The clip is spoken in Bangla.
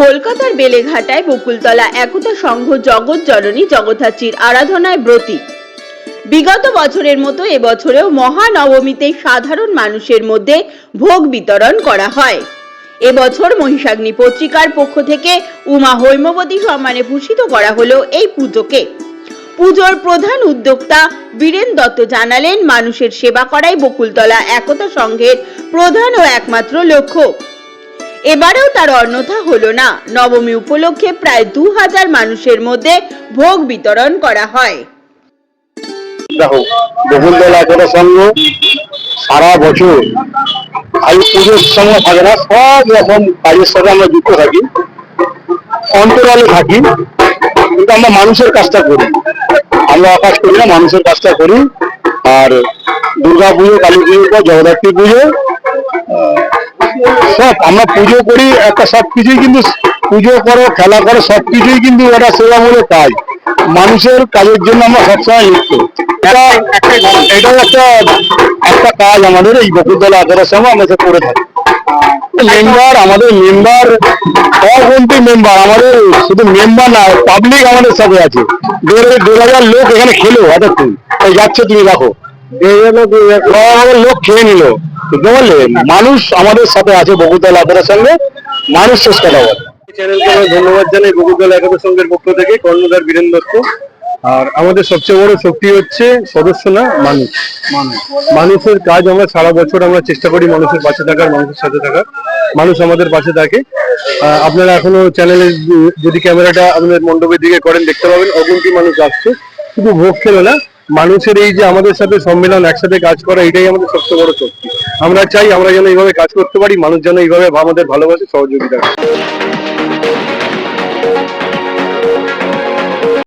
কলকাতার বেলেঘাটায় বকুলতলা একতা সংঘ জগৎ জননী জগদ্ধাত্রীর আরাধনায় ব্রতী। বিগত বছরের মতো এবছরেও মহানবমীতে সাধারণ মানুষের মধ্যে ভোগ বিতরণ করা হয়। এবছর মহিষাগ্নি পত্রিকার পক্ষ থেকে উমা হৈমবতী সম্মানে ভূষিত করা হলো এই পুজোকে। পুজোর প্রধান উদ্যোক্তা বীরেন দত্ত জানালেন, মানুষের সেবা করাই বকুলতলা একতা সংঘের প্রধান ও একমাত্র লক্ষ্য। এবারেও তার অন্যথা হলো না। নবমী উপলক্ষে প্রায় দু হাজার মানুষের মধ্যে ভোগ বিতরণ করা হয়। সারা বছর খালি পুজোর সময় থাকে না, সব রকম কাজের সাথে আমরা যুক্ত থাকি, অন্তরালে থাকি, কিন্তু আমরা মানুষের কাজটা করি। আমরা কাজ করি না, মানুষের কাজটা করি। আর দুর্গা পুজো, কালী জগদ্ধাত্রী পুজো সব আমরা পুজো করি, একটা সব কিছুই কিন্তু পুজো করো, খেলা করো, সব কিছুই কিন্তু একটা সেবামূলক কাজ মানুষের কাজের জন্য আমরা সবসময় লিপ্ত। এটা, এটাও একটা একটা কাজ আমাদের এই বকুলতলা আচারের সময় আমরা করে থাকি। মেম্বার, আমাদের মেম্বার অগন্তি মেম্বার, আমাদের শুধু মেম্বার না পাবলিক আমাদের সাথে আছে। দেড় হাজার লোক এখানে খেলো এতক্ষণ যাচ্ছে তুমি হাজার লোক খেয়ে নিল। পারলে মানুষ আমাদের সাথে আছে বকুলতলা আচারের সঙ্গে, মানুষ শেষ কথা বলে চ্যানেলকে আমি ধন্যবাদ জানাই বকুলতলা একাদশ সংঘের পক্ষ থেকে, কর্ণধার বীরেন দত্ত। আর আমাদের সবচেয়ে বড় শক্তি হচ্ছে সদস্য না, মানুষ। মানুষের কাজ আমরা সারা বছর আমরা চেষ্টা করি মানুষের পাশে থাকার, মানুষের সাথে থাকার। মানুষ আমাদের পাশে থাকে। আপনারা এখনও চ্যানেলে যদি ক্যামেরাটা আপনাদের মণ্ডপের দিকে করেন, দেখতে পাবেন। অগুন্তি মানুষ আসছে। শুধু ভোগ খেলে না মানুষের এই যে আমাদের সাথে সম্মেলন, একসাথে কাজ করা, এটাই আমাদের সবচেয়ে বড় শক্তি আমরা চাই আমরা যেন এইভাবে কাজ করতে পারি, মানুষ যেন এইভাবে আমাদের ভালোবাসে, সহযোগিতা।